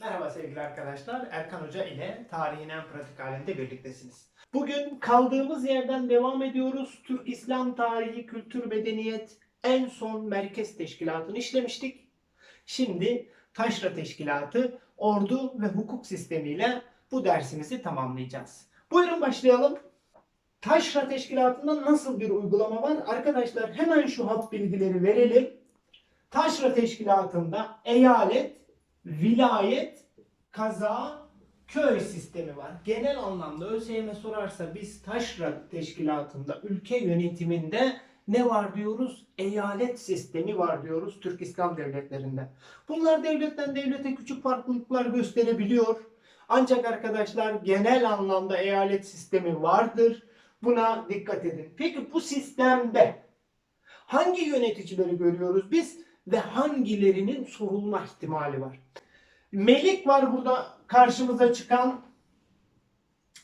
Merhaba sevgili arkadaşlar. Erkan Hoca ile tarihin en pratik halinde birliktesiniz. Bugün kaldığımız yerden devam ediyoruz. Türk İslam tarihi, kültür, medeniyet en son merkez teşkilatını işlemiştik. Şimdi taşra teşkilatı, ordu ve hukuk sistemiyle bu dersimizi tamamlayacağız. Buyurun başlayalım. Taşra teşkilatında nasıl bir uygulama var? Arkadaşlar hemen şu hat bilgileri verelim. Taşra teşkilatında eyalet, vilayet, kaza, köy sistemi var. Genel anlamda ÖSYM sorarsa biz taşra teşkilatında, ülke yönetiminde ne var diyoruz? Eyalet sistemi var diyoruz Türk İslam devletlerinde. Bunlar devletten devlete küçük farklılıklar gösterebiliyor. Ancak arkadaşlar genel anlamda eyalet sistemi vardır. Buna dikkat edin. Peki bu sistemde hangi yöneticileri görüyoruz biz ve hangilerinin sorulma ihtimali var? Melik var burada karşımıza çıkan.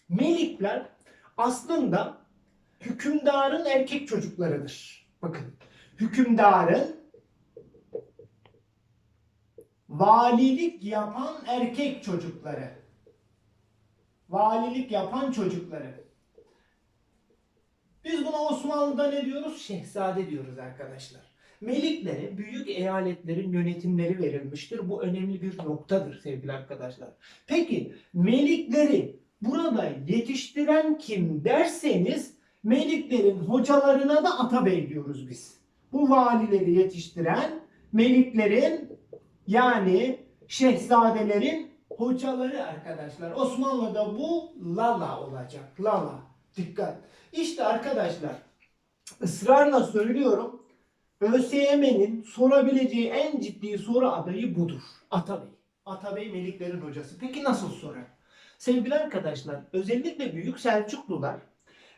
Melikler aslında hükümdarın erkek çocuklarıdır. Bakın hükümdarın valilik yapan erkek çocukları. Valilik yapan çocukları. Biz buna Osmanlı'da ne diyoruz? Şehzade diyoruz arkadaşlar. Meliklere büyük eyaletlerin yönetimleri verilmiştir. Bu önemli bir noktadır sevgili arkadaşlar. Peki melikleri burada yetiştiren kim derseniz meliklerin hocalarına da atabey diyoruz biz. Bu valileri yetiştiren meliklerin yani şehzadelerin hocaları arkadaşlar. Osmanlı'da bu lala olacak. Lala. Dikkat. İşte arkadaşlar ısrarla söylüyorum. ÖSYM'nin sorabileceği en ciddi soru adayı budur. Atabey. Atabey Meliklerin hocası. Peki nasıl sorar? Sevgili arkadaşlar, özellikle Büyük Selçuklular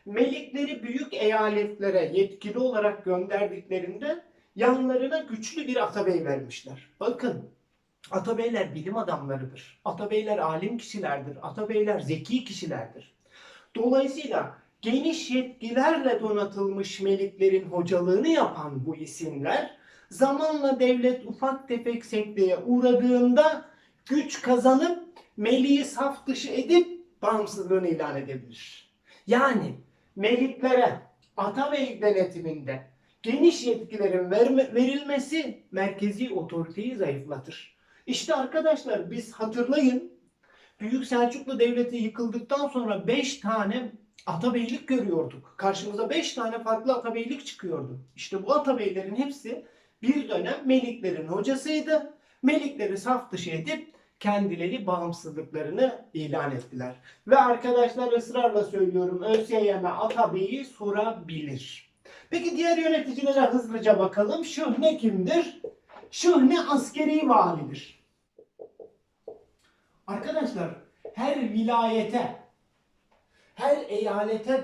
Melikleri büyük eyaletlere yetkili olarak gönderdiklerinde yanlarına güçlü bir atabey vermişler. Bakın, atabeyler bilim adamlarıdır. Atabeyler alim kişilerdir. Atabeyler zeki kişilerdir. Dolayısıyla geniş yetkilerle donatılmış meliklerin hocalığını yapan bu isimler zamanla devlet ufak tefek sekteye uğradığında güç kazanıp meliği saf dışı edip bağımsızlığını ilan edebilir. Yani meliklere Atabey denetiminde geniş yetkilerin verme- verilmesi merkezi otoriteyi zayıflatır. İşte arkadaşlar biz hatırlayın Büyük Selçuklu Devleti yıkıldıktan sonra 5 tane atabeylik görüyorduk. Karşımıza 5 tane farklı atabeylik çıkıyordu. İşte bu atabeylerin hepsi bir dönem Meliklerin hocasıydı. Melikleri saf dışı edip kendileri bağımsızlıklarını ilan ettiler. Ve arkadaşlar ısrarla söylüyorum ÖSYM atabeyi sorabilir. Peki diğer yöneticilere hızlıca bakalım. Şühne kimdir? Şühne askeri validir. Arkadaşlar her vilayete, her eyalete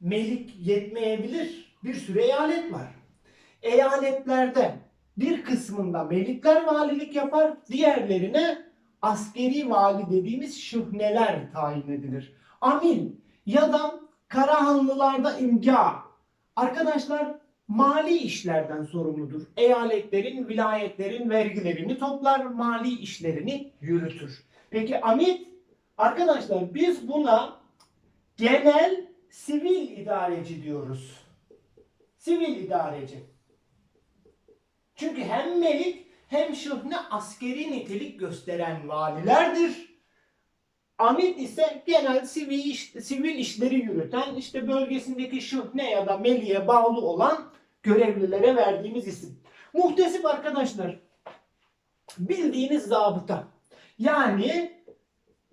melik yetmeyebilir. Bir sürü eyalet var. Eyaletlerde bir kısmında melikler valilik yapar, diğerlerine askeri vali dediğimiz şühneler tayin edilir. Amil ya da Karahanlılarda imga. Arkadaşlar mali işlerden sorumludur. Eyaletlerin, vilayetlerin vergilerini toplar, mali işlerini yürütür. Peki amit? Arkadaşlar biz buna genel sivil idareci diyoruz. Sivil idareci. Çünkü hem melik hem şıhne askeri nitelik gösteren valilerdir. Amit ise genel sivil, iş, sivil işleri yürüten işte bölgesindeki şıhne ya da meliye bağlı olan görevlilere verdiğimiz isim. Muhtesip arkadaşlar bildiğiniz zabıta. Yani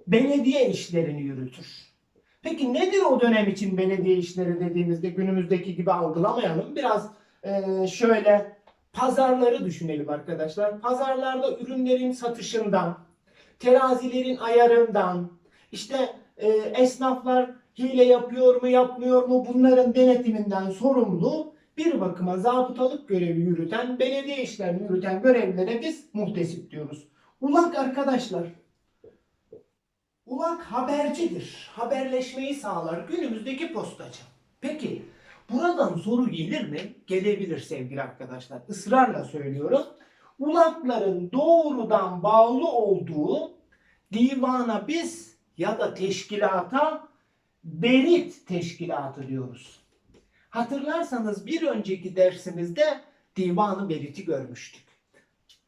belediye işlerini yürütür. Peki nedir o dönem için belediye işleri dediğimizde günümüzdeki gibi algılamayalım. Biraz eee, şöyle pazarları düşünelim arkadaşlar. Pazarlarda ürünlerin satışından, terazilerin ayarından, işte e, esnaflar hile yapıyor mu yapmıyor mu bunların denetiminden sorumlu bir bakıma zabıtalık görevi yürüten, belediye işlerini yürüten görevlilere biz muhtesip diyoruz. Ulak arkadaşlar, Ulak habercidir. Haberleşmeyi sağlar. Günümüzdeki postacı. Peki buradan soru gelir mi? Gelebilir sevgili arkadaşlar. Israrla söylüyorum. Ulakların doğrudan bağlı olduğu divana biz ya da teşkilata berit teşkilatı diyoruz. Hatırlarsanız bir önceki dersimizde divanı beriti görmüştük.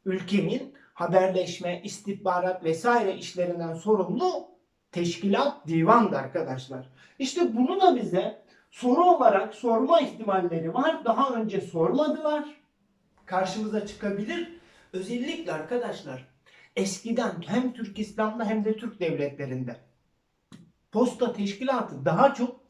Ülkenin haberleşme, istihbarat vesaire işlerinden sorumlu teşkilat divandı arkadaşlar. İşte bunu da bize soru olarak sorma ihtimalleri var. Daha önce sormadılar. Karşımıza çıkabilir. Özellikle arkadaşlar eskiden hem Türk İslam'da hem de Türk devletlerinde posta teşkilatı daha çok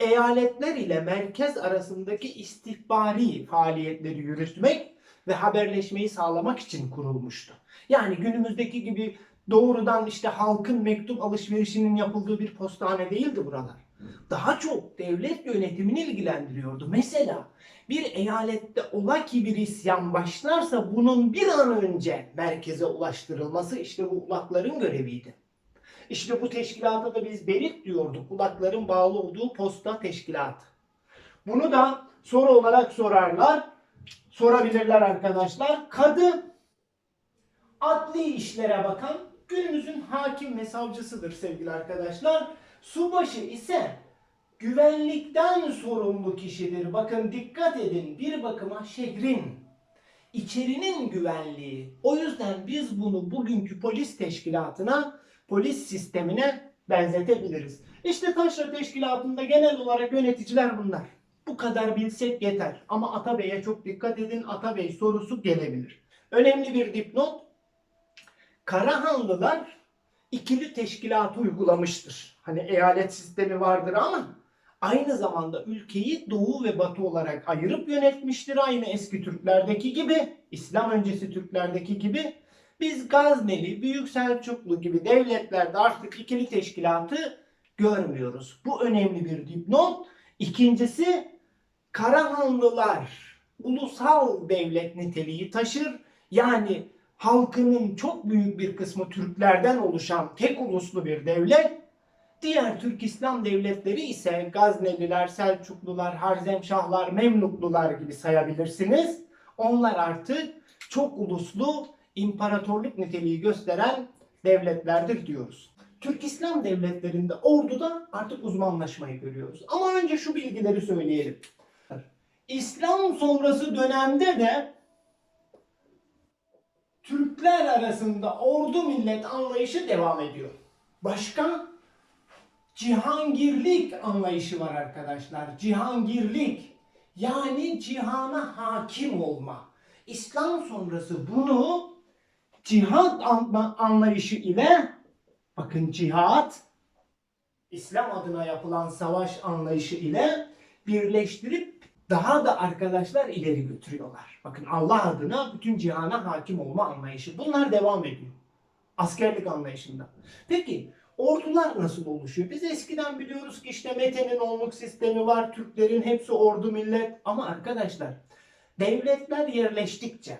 eyaletler ile merkez arasındaki istihbari faaliyetleri yürütmek ve haberleşmeyi sağlamak için kurulmuştu. Yani günümüzdeki gibi doğrudan işte halkın mektup alışverişinin yapıldığı bir postane değildi buralar. Daha çok devlet yönetimini ilgilendiriyordu. Mesela bir eyalette ola ki bir isyan başlarsa bunun bir an önce merkeze ulaştırılması işte bu ulakların göreviydi. İşte bu teşkilata da biz berit diyorduk. Kulakların bağlı olduğu posta teşkilatı. Bunu da soru olarak sorarlar. Sorabilirler arkadaşlar. Kadı adli işlere bakan günümüzün hakim ve savcısıdır sevgili arkadaşlar. Subaşı ise güvenlikten sorumlu kişidir. Bakın dikkat edin bir bakıma şehrin içerinin güvenliği. O yüzden biz bunu bugünkü polis teşkilatına, polis sistemine benzetebiliriz. İşte taşra teşkilatında genel olarak yöneticiler bunlar. Bu kadar bilsek yeter. Ama Atabey'e çok dikkat edin. Atabey sorusu gelebilir. Önemli bir dipnot. Karahanlılar ikili teşkilatı uygulamıştır. Hani eyalet sistemi vardır ama aynı zamanda ülkeyi doğu ve batı olarak ayırıp yönetmiştir. Aynı eski Türklerdeki gibi, İslam öncesi Türklerdeki gibi. Biz Gazneli, Büyük Selçuklu gibi devletlerde artık ikili teşkilatı görmüyoruz. Bu önemli bir dipnot. İkincisi Karahanlılar ulusal devlet niteliği taşır. Yani halkının çok büyük bir kısmı Türklerden oluşan tek uluslu bir devlet. Diğer Türk İslam devletleri ise Gazneliler, Selçuklular, Harzemşahlar, Memluklular gibi sayabilirsiniz. Onlar artık çok uluslu imparatorluk niteliği gösteren devletlerdir diyoruz. Türk İslam devletlerinde orduda artık uzmanlaşmayı görüyoruz. Ama önce şu bilgileri söyleyelim. İslam sonrası dönemde de Türkler arasında ordu millet anlayışı devam ediyor. Başka? Cihangirlik anlayışı var arkadaşlar. Cihangirlik. Yani cihana hakim olma. İslam sonrası bunu cihat anla- anlayışı ile bakın cihat İslam adına yapılan savaş anlayışı ile birleştirip daha da arkadaşlar ileri götürüyorlar. Bakın Allah adına bütün cihana hakim olma anlayışı. Bunlar devam ediyor. Askerlik anlayışında. Peki ordular nasıl oluşuyor? Biz eskiden biliyoruz ki işte Mete'nin onluk sistemi var. Türklerin hepsi ordu millet. Ama arkadaşlar devletler yerleştikçe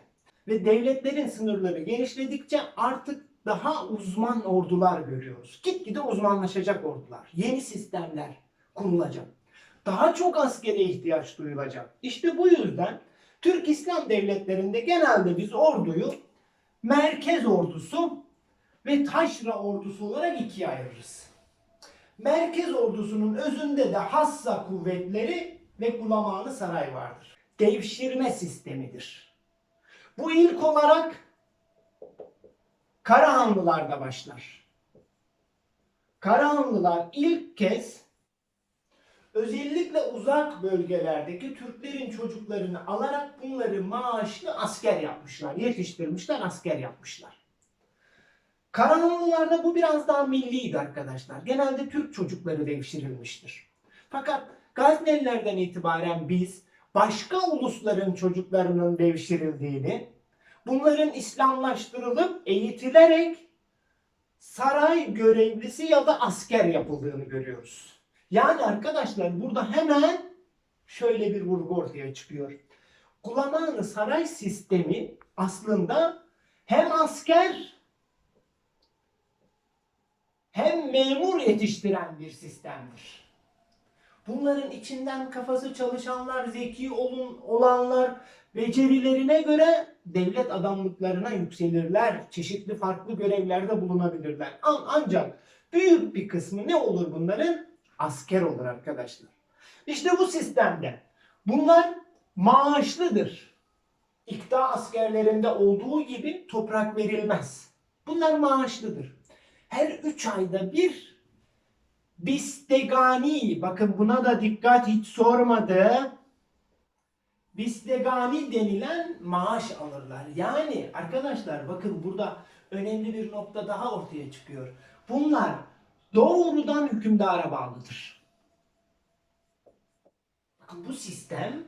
ve devletlerin sınırları genişledikçe artık daha uzman ordular görüyoruz. Gitgide uzmanlaşacak ordular. Yeni sistemler kurulacak. Daha çok askere ihtiyaç duyulacak. İşte bu yüzden Türk İslam devletlerinde genelde biz orduyu merkez ordusu ve taşra ordusu olarak ikiye ayırırız. Merkez ordusunun özünde de hassa kuvvetleri ve kulamanı saray vardır. Devşirme sistemidir. Bu ilk olarak Karahanlılarda başlar. Karahanlılar ilk kez özellikle uzak bölgelerdeki Türklerin çocuklarını alarak bunları maaşlı asker yapmışlar. Yetiştirmişler, asker yapmışlar. Karahanlılarda bu biraz daha milliydi arkadaşlar. Genelde Türk çocukları devşirilmiştir. Fakat Gaznelilerden itibaren biz başka ulusların çocuklarının devşirildiğini, bunların İslamlaştırılıp eğitilerek saray görevlisi ya da asker yapıldığını görüyoruz. Yani arkadaşlar burada hemen şöyle bir vurgu ortaya çıkıyor. Kulamanı saray sistemi aslında hem asker hem memur yetiştiren bir sistemdir. Bunların içinden kafası çalışanlar, zeki olun, olanlar becerilerine göre devlet adamlıklarına yükselirler. Çeşitli farklı görevlerde bulunabilirler. An- Ancak büyük bir kısmı ne olur bunların? Asker olur arkadaşlar. İşte bu sistemde bunlar maaşlıdır. İkta askerlerinde olduğu gibi toprak verilmez. Bunlar maaşlıdır. Her üç ayda bir Bistegani, bakın buna da dikkat hiç sormadı. Bistegani denilen maaş alırlar. Yani arkadaşlar bakın burada önemli bir nokta daha ortaya çıkıyor. Bunlar doğrudan hükümdara bağlıdır. Bakın bu sistem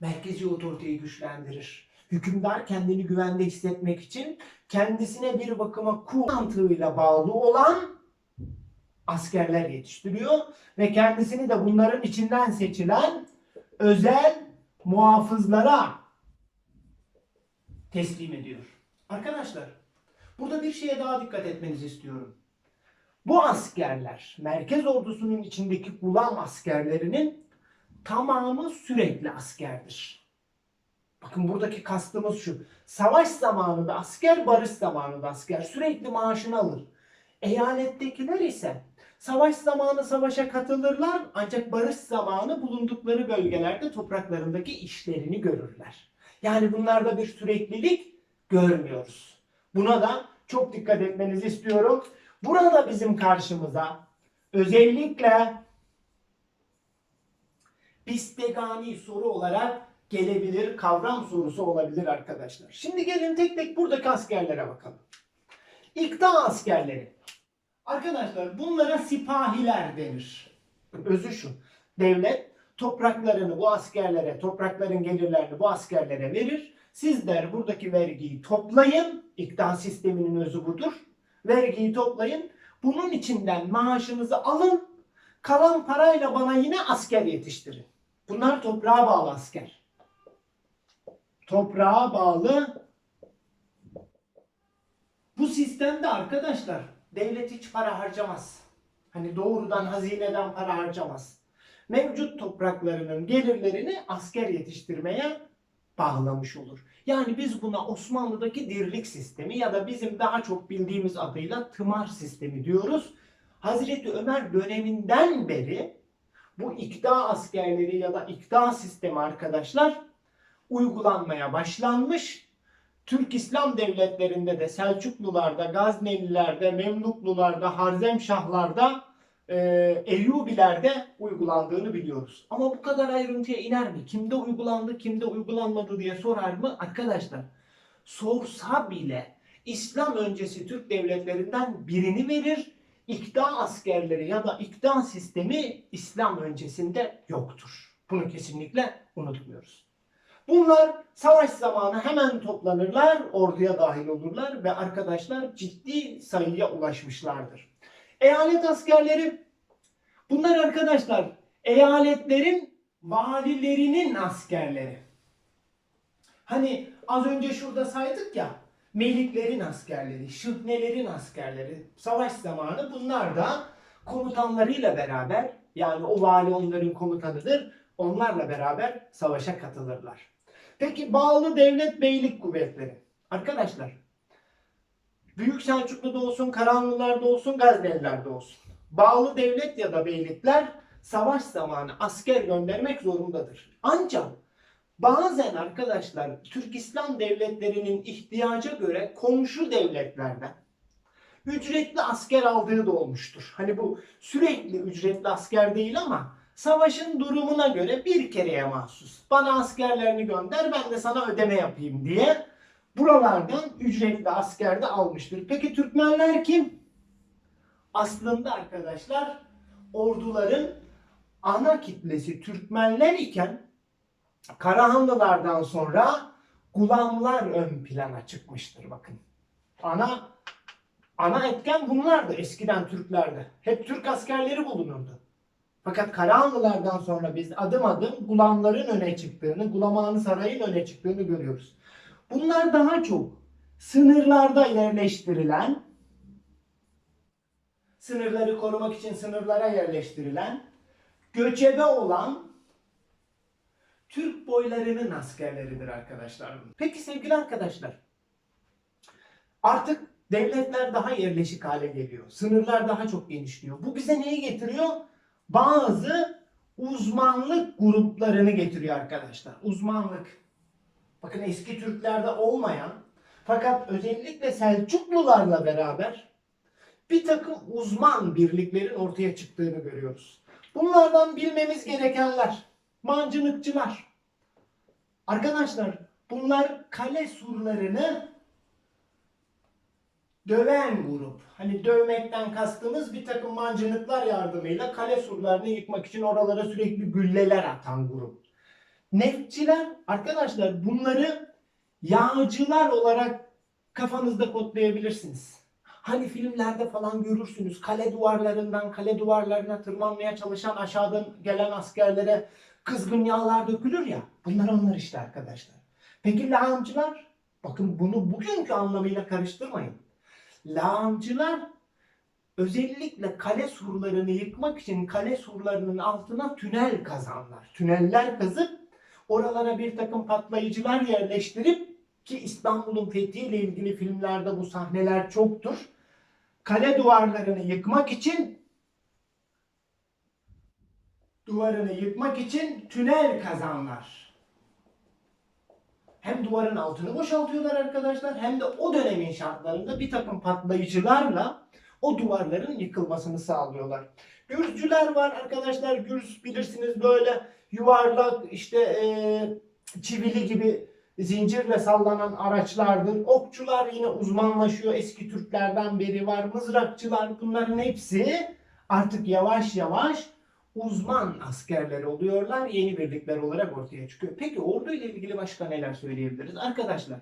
merkezi otoriteyi güçlendirir. Hükümdar kendini güvende hissetmek için kendisine bir bakıma kul mantığıyla bağlı olan askerler yetiştiriyor ve kendisini de bunların içinden seçilen özel muhafızlara teslim ediyor. Arkadaşlar, burada bir şeye daha dikkat etmenizi istiyorum. Bu askerler, merkez ordusunun içindeki gulam askerlerinin tamamı sürekli askerdir. Bakın buradaki kastımız şu. Savaş zamanında asker, barış zamanında asker. Sürekli maaşını alır. Eyalettekiler ise savaş zamanı savaşa katılırlar ancak barış zamanı bulundukları bölgelerde topraklarındaki işlerini görürler. Yani bunlarda bir süreklilik görmüyoruz. Buna da çok dikkat etmenizi istiyorum. Burada bizim karşımıza özellikle Bistegani soru olarak gelebilir, kavram sorusu olabilir arkadaşlar. Şimdi gelin tek tek buradaki askerlere bakalım. İkta askerleri. Arkadaşlar bunlara sipahiler denir. Özü şu. Devlet topraklarını bu askerlere, toprakların gelirlerini bu askerlere verir. Sizler buradaki vergiyi toplayın. İkta sisteminin özü budur. Vergiyi toplayın. Bunun içinden maaşınızı alın. Kalan parayla bana yine asker yetiştirin. Bunlar toprağa bağlı asker. Toprağa bağlı. Bu sistemde arkadaşlar devlet hiç para harcamaz. Hani doğrudan hazineden para harcamaz. Mevcut topraklarının gelirlerini asker yetiştirmeye bağlamış olur. Yani biz buna Osmanlı'daki dirlik sistemi ya da bizim daha çok bildiğimiz adıyla tımar sistemi diyoruz. Hazreti Ömer döneminden beri bu ikta askerleri ya da ikta sistemi arkadaşlar uygulanmaya başlanmış. Türk İslam devletlerinde de Selçuklularda, Gaznelilerde, Memluklularda, Harzemşahlarda, e, Eyyubilerde uygulandığını biliyoruz. Ama bu kadar ayrıntıya iner mi? Kimde uygulandı, kimde uygulanmadı diye sorar mı? Arkadaşlar sorsa bile İslam öncesi Türk devletlerinden birini verir. İkta askerleri ya da ikta sistemi İslam öncesinde yoktur. Bunu kesinlikle unutmuyoruz. Bunlar savaş zamanı hemen toplanırlar, orduya dahil olurlar ve arkadaşlar ciddi sayıya ulaşmışlardır. Eyalet askerleri bunlar arkadaşlar eyaletlerin valilerinin askerleri. Hani az önce şurada saydık ya meliklerin askerleri, şıhnelerin askerleri savaş zamanı bunlar da komutanlarıyla beraber yani o vali onların komutanıdır. Onlarla beraber savaşa katılırlar. Peki bağlı devlet beylik kuvvetleri. Arkadaşlar Büyük Selçuklu'da olsun, Karahanlılar'da olsun, Gazneliler'de olsun. Bağlı devlet ya da beylikler savaş zamanı asker göndermek zorundadır. Ancak bazen arkadaşlar Türk İslam devletlerinin ihtiyaca göre komşu devletlerden ücretli asker aldığı da olmuştur. Hani bu sürekli ücretli asker değil ama savaşın durumuna göre bir kereye mahsus. Bana askerlerini gönder ben de sana ödeme yapayım diye buralardan ücretli asker de almıştır. Peki Türkmenler kim? Aslında arkadaşlar orduların ana kitlesi Türkmenler iken Karahanlılardan sonra Gulamlar ön plana çıkmıştır bakın. Ana ana etken bunlardı eskiden Türklerde. Hep Türk askerleri bulunurdu. Fakat Karahanlılardan sonra biz adım adım Gulamların öne çıktığını, Gulamanı Saray'ın öne çıktığını görüyoruz. Bunlar daha çok sınırlarda yerleştirilen, sınırları korumak için sınırlara yerleştirilen göçebe olan Türk boylarının askerleridir arkadaşlar. Peki sevgili arkadaşlar, artık devletler daha yerleşik hale geliyor. Sınırlar daha çok genişliyor. Bu bize neyi getiriyor? Bazı uzmanlık gruplarını getiriyor arkadaşlar. Uzmanlık. Bakın eski Türklerde olmayan fakat özellikle Selçuklularla beraber bir takım uzman birliklerin ortaya çıktığını görüyoruz. Bunlardan bilmemiz gerekenler mancınıkçılar. Arkadaşlar bunlar kale surlarını döven grup. Hani dövmekten kastımız bir takım mancınıklar yardımıyla kale surlarını yıkmak için oralara sürekli gülleler atan grup. Nefçiler arkadaşlar bunları yağcılar olarak kafanızda kodlayabilirsiniz. Hani filmlerde falan görürsünüz kale duvarlarından kale duvarlarına tırmanmaya çalışan aşağıdan gelen askerlere kızgın yağlar dökülür ya. Bunlar onlar işte arkadaşlar. Peki lağımcılar? Bakın bunu bugünkü anlamıyla karıştırmayın. Lağımcılar özellikle kale surlarını yıkmak için kale surlarının altına tünel kazanlar. Tüneller kazıp oralara bir takım patlayıcılar yerleştirip ki İstanbul'un fethiyle ilgili filmlerde bu sahneler çoktur. Kale duvarlarını yıkmak için duvarını yıkmak için tünel kazanlar. Hem duvarın altını boşaltıyorlar arkadaşlar hem de o dönemin şartlarında bir takım patlayıcılarla o duvarların yıkılmasını sağlıyorlar. Gürzcüler var arkadaşlar. Gürz bilirsiniz böyle yuvarlak işte eee, çivili gibi zincirle sallanan araçlardır. Okçular yine uzmanlaşıyor. Eski Türklerden beri var. Mızrakçılar bunların hepsi artık yavaş yavaş uzman askerler oluyorlar. Yeni birlikler olarak ortaya çıkıyor. Peki ordu ile ilgili başka neler söyleyebiliriz? Arkadaşlar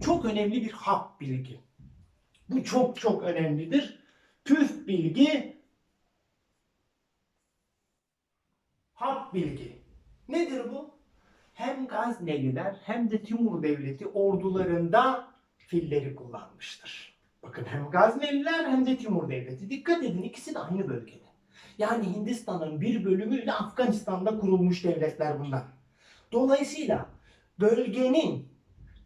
çok önemli bir hap bilgi. Bu çok çok önemlidir. Püf bilgi bilgi. Nedir bu? Hem Gazneliler hem de Timur Devleti ordularında filleri kullanmıştır. Bakın hem Gazneliler hem de Timur Devleti. Dikkat edin ikisi de aynı bölgede. Yani Hindistan'ın bir bölümüyle Afganistan'da kurulmuş devletler bunlar. Dolayısıyla bölgenin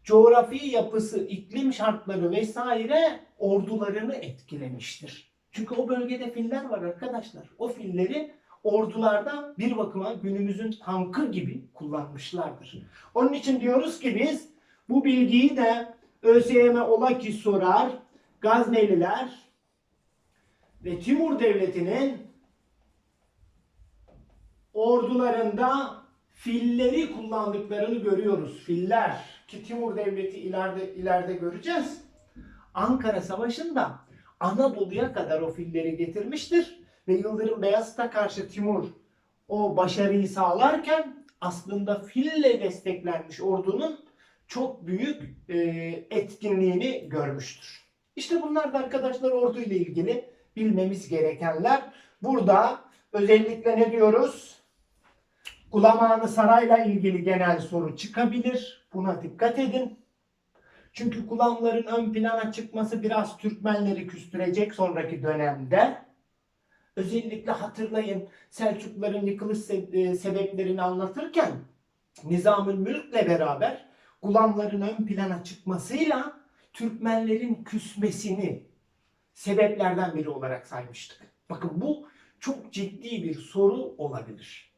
coğrafi yapısı, iklim şartları vesaire ordularını etkilemiştir. Çünkü o bölgede filler var arkadaşlar. O filleri ordularda bir bakıma günümüzün tankı gibi kullanmışlardır. Onun için diyoruz ki biz bu bilgiyi de ÖSYM ola ki sorar. Gazneliler ve Timur Devleti'nin ordularında filleri kullandıklarını görüyoruz. Filler ki Timur Devleti ileride ileride göreceğiz. Ankara Savaşı'nda Anadolu'ya kadar o filleri getirmiştir ve Yıldırım Beyazıt'a karşı Timur o başarıyı sağlarken aslında fille desteklenmiş ordunun çok büyük e, etkinliğini görmüştür. İşte bunlar da arkadaşlar ordu ile ilgili bilmemiz gerekenler. Burada özellikle ne diyoruz? Kulamanı Saray'la ilgili genel soru çıkabilir. Buna dikkat edin. Çünkü Kulamların ön plana çıkması biraz Türkmenleri küstürecek sonraki dönemde. Özellikle hatırlayın Selçukluların yıkılış e, sebeplerini anlatırken Nizamül Mülk'le beraber Gulamların ön plana çıkmasıyla Türkmenlerin küsmesini sebeplerden biri olarak saymıştık. Bakın bu çok ciddi bir soru olabilir.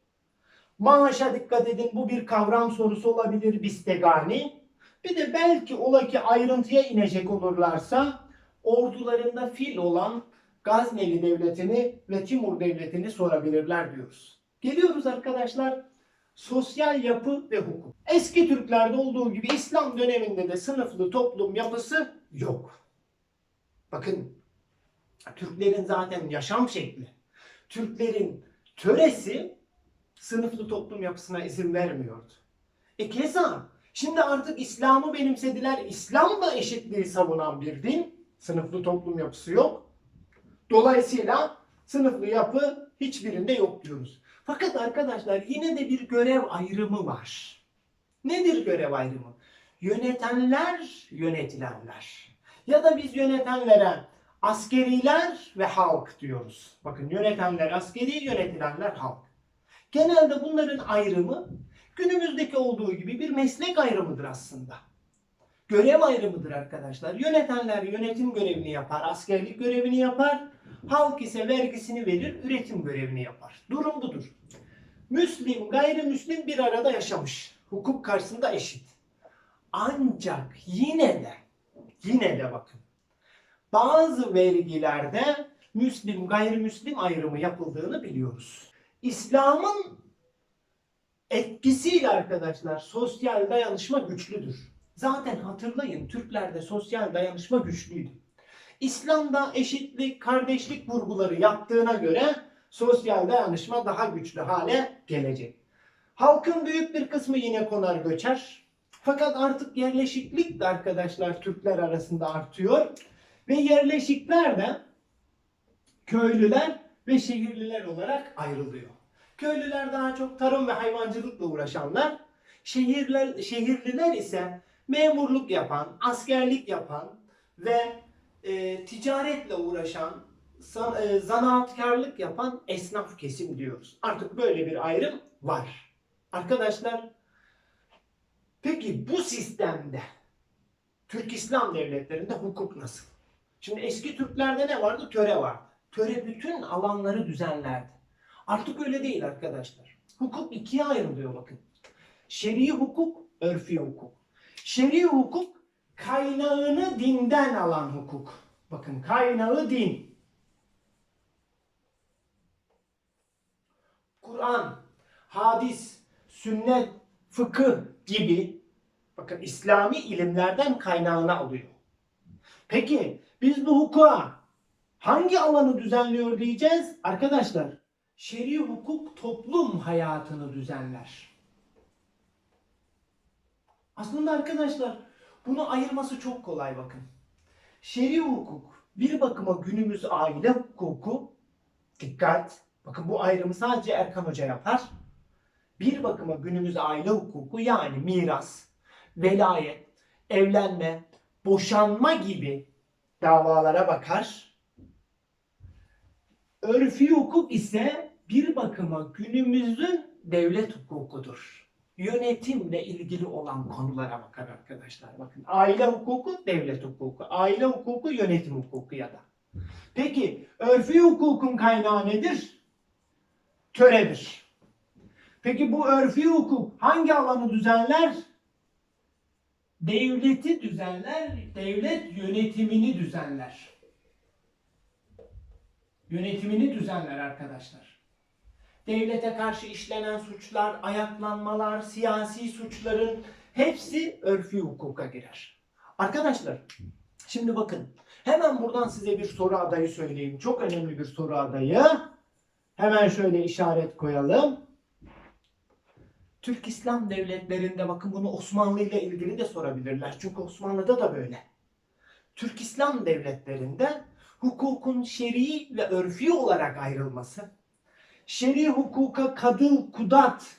Maaşa dikkat edin bu bir kavram sorusu olabilir Bistegani. Bir de belki ola ki ayrıntıya inecek olurlarsa ordularında fil olan Gazneli Devleti'ni ve Timur Devleti'ni sorabilirler diyoruz. Geliyoruz arkadaşlar sosyal yapı ve hukuk. Eski Türklerde olduğu gibi İslam döneminde de sınıflı toplum yapısı yok. Bakın Türklerin zaten yaşam şekli, Türklerin töresi sınıflı toplum yapısına izin vermiyordu. E keza şimdi artık İslam'ı benimsediler. İslam da eşitliği savunan bir din. Sınıflı toplum yapısı yok. Dolayısıyla sınıflı yapı hiçbirinde yok diyoruz. Fakat arkadaşlar yine de bir görev ayrımı var. Nedir görev ayrımı? Yönetenler, yönetilenler. Ya da biz yönetenlere askeriler ve halk diyoruz. Bakın yönetenler askeri, yönetilenler halk. Genelde bunların ayrımı günümüzdeki olduğu gibi bir meslek ayrımıdır aslında. Görev ayrımıdır arkadaşlar. Yönetenler yönetim görevini yapar, askerlik görevini yapar. Halk ise vergisini verir, üretim görevini yapar. Durum budur. Müslim, gayrimüslim bir arada yaşamış. Hukuk karşısında eşit. Ancak yine de, yine de bakın. Bazı vergilerde Müslim, gayrimüslim ayrımı yapıldığını biliyoruz. İslam'ın etkisiyle arkadaşlar sosyal dayanışma güçlüdür. Zaten hatırlayın Türklerde sosyal dayanışma güçlüydü. İslam'da eşitlik, kardeşlik vurguları yaptığına göre sosyal dayanışma daha güçlü hale gelecek. Halkın büyük bir kısmı yine konar göçer. Fakat artık yerleşiklik de arkadaşlar Türkler arasında artıyor. Ve yerleşikler de köylüler ve şehirliler olarak ayrılıyor. Köylüler daha çok tarım ve hayvancılıkla uğraşanlar, şehirler, şehirliler ise memurluk yapan, askerlik yapan ve e, ticaretle uğraşan, san, e, zanaatkarlık yapan esnaf kesim diyoruz. Artık böyle bir ayrım var. Arkadaşlar, peki bu sistemde Türk İslam devletlerinde hukuk nasıl? Şimdi eski Türklerde ne vardı? Töre vardı. Töre bütün alanları düzenlerdi. Artık öyle değil arkadaşlar. Hukuk ikiye ayrılıyor bakın. Şer'i hukuk, örfi hukuk. Şer'i hukuk kaynağını dinden alan hukuk. Bakın kaynağı din. Kur'an, hadis, sünnet, fıkıh gibi bakın İslami ilimlerden kaynağını alıyor. Peki biz bu hukuka hangi alanı düzenliyor diyeceğiz? Arkadaşlar şer'i hukuk toplum hayatını düzenler. Aslında arkadaşlar bunu ayırması çok kolay bakın. Şer'i hukuk bir bakıma günümüz aile hukuku dikkat bakın bu ayrımı sadece Erkan Hoca yapar. Bir bakıma günümüz aile hukuku yani miras, velayet, evlenme, boşanma gibi davalara bakar. Örfi hukuk ise bir bakıma günümüzün devlet hukukudur. Yönetimle ilgili olan konulara bakar arkadaşlar. Bakın aile hukuku devlet hukuku, aile hukuku yönetim hukuku ya da. Peki örfi hukukun kaynağı nedir? Töredir. Peki bu örfi hukuk hangi alanı düzenler? Devleti düzenler, devlet yönetimini düzenler. Yönetimini düzenler arkadaşlar. Devlete karşı işlenen suçlar, ayaklanmalar, siyasi suçların hepsi örfi hukuka girer. Arkadaşlar, şimdi bakın. Hemen buradan size bir soru adayı söyleyeyim. Çok önemli bir soru adayı. Hemen şöyle işaret koyalım. Türk İslam devletlerinde bakın bunu Osmanlı ile ilgili de sorabilirler. Çünkü Osmanlı'da da böyle. Türk İslam devletlerinde hukukun şer'i ve örfi olarak ayrılması, şer'i hukuka kadın kudat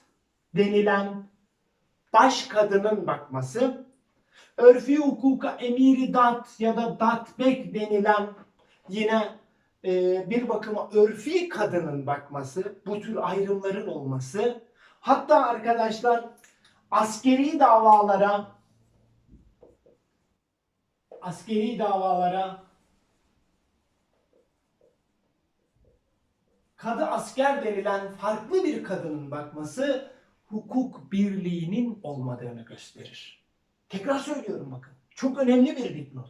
denilen baş kadının bakması, örfi hukuka emiri dat ya da datbek denilen yine e, bir bakıma örfi kadının bakması, bu tür ayrımların olması, hatta arkadaşlar askeri davalara askeri davalara kadı asker denilen farklı bir kadının bakması hukuk birliğinin olmadığını gösterir. Tekrar söylüyorum bakın. Çok önemli bir dipnot.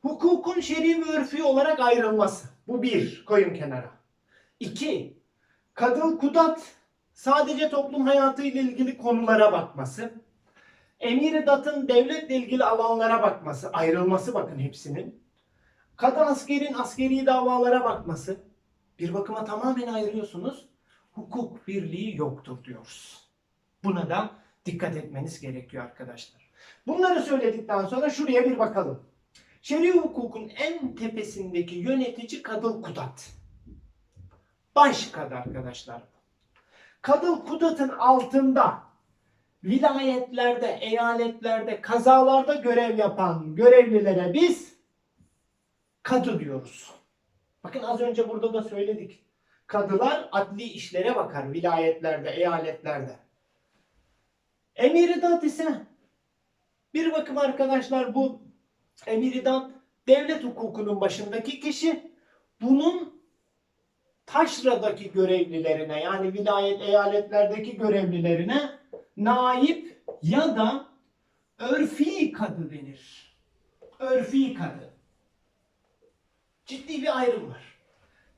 Hukukun şer'i ve örfi olarak ayrılması. Bu bir. Koyun kenara. İki. Kadın kudat sadece toplum hayatı ile ilgili konulara bakması. Emir-i Dat'ın devletle ilgili alanlara bakması, ayrılması bakın hepsinin. Kadın askerin askeri davalara bakması. Bir bakıma tamamen ayırıyorsunuz. Hukuk birliği yoktur diyoruz. Buna da dikkat etmeniz gerekiyor arkadaşlar. Bunları söyledikten sonra şuraya bir bakalım. Şer'i hukukun en tepesindeki yönetici Kadıl Kudat. Baş kadı arkadaşlar. Kadıl Kudat'ın altında vilayetlerde, eyaletlerde, kazalarda görev yapan görevlilere biz kadı diyoruz. Bakın az önce burada da söyledik. Kadılar adli işlere bakar vilayetlerde, eyaletlerde. Emiridat ise bir bakım arkadaşlar bu Emiridat devlet hukukunun başındaki kişi bunun taşradaki görevlilerine yani vilayet eyaletlerdeki görevlilerine naip ya da örfi kadı denir. Örfi kadı. Ciddi bir ayrım var.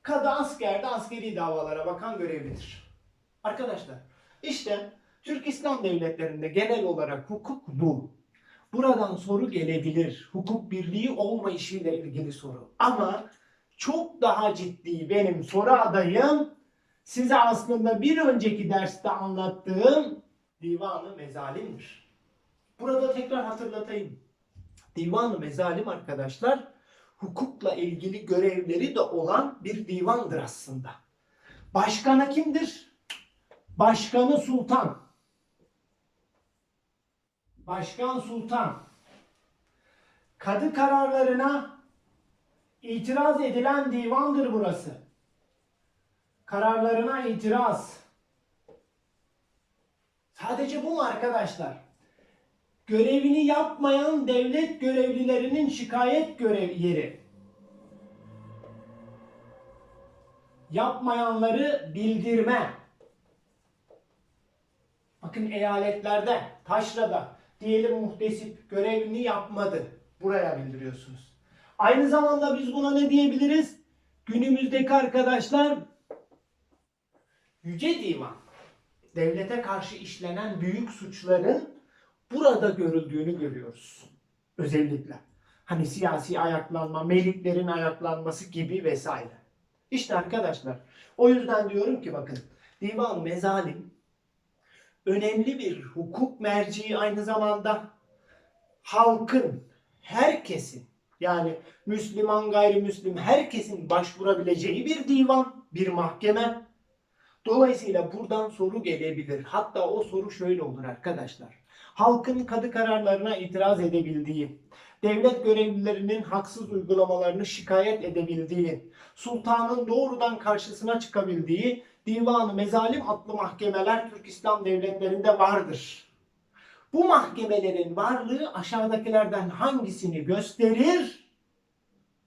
Kadı askerde askeri davalara bakan görevlidir. Arkadaşlar işte Türk İslam devletlerinde genel olarak hukuk bu. Buradan soru gelebilir. Hukuk birliği olmayışıyla ilgili soru. Ama çok daha ciddi benim soru adayım size aslında bir önceki derste anlattığım divanı mezalimdir. Burada tekrar hatırlatayım. Divanı mezalim arkadaşlar hukukla ilgili görevleri de olan bir divandır aslında. Başkanı kimdir? Başkanı sultan. Başkan sultan. Kadı kararlarına itiraz edilen divandır burası. Kararlarına itiraz. Sadece bu mu arkadaşlar? Görevini yapmayan devlet görevlilerinin şikayet görev yeri. Yapmayanları bildirme. Bakın eyaletlerde, taşrada diyelim muhtesip görevini yapmadı. Buraya bildiriyorsunuz. Aynı zamanda biz buna ne diyebiliriz? Günümüzdeki arkadaşlar Yüce Divan devlete karşı işlenen büyük suçların burada görüldüğünü görüyoruz. Özellikle. Hani siyasi ayaklanma, meliklerin ayaklanması gibi vesaire. İşte arkadaşlar o yüzden diyorum ki bakın divan mezalim önemli bir hukuk merciği aynı zamanda halkın, herkesin yani Müslüman gayrimüslim herkesin başvurabileceği bir divan, bir mahkeme. Dolayısıyla buradan soru gelebilir. Hatta o soru şöyle olur arkadaşlar. Halkın kadı kararlarına itiraz edebildiği, devlet görevlilerinin haksız uygulamalarını şikayet edebildiği, sultanın doğrudan karşısına çıkabildiği divanı mezalim adlı mahkemeler Türk İslam devletlerinde vardır. Bu mahkemelerin varlığı aşağıdakilerden hangisini gösterir?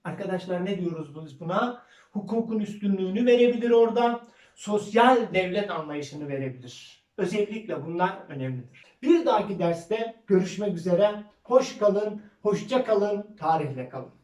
Arkadaşlar ne diyoruz biz buna? Hukukun üstünlüğünü verebilir orada. Sosyal devlet anlayışını verebilir. Özellikle bunlar önemlidir. Bir dahaki derste görüşmek üzere. Hoş kalın, hoşça kalın, tarihle kalın.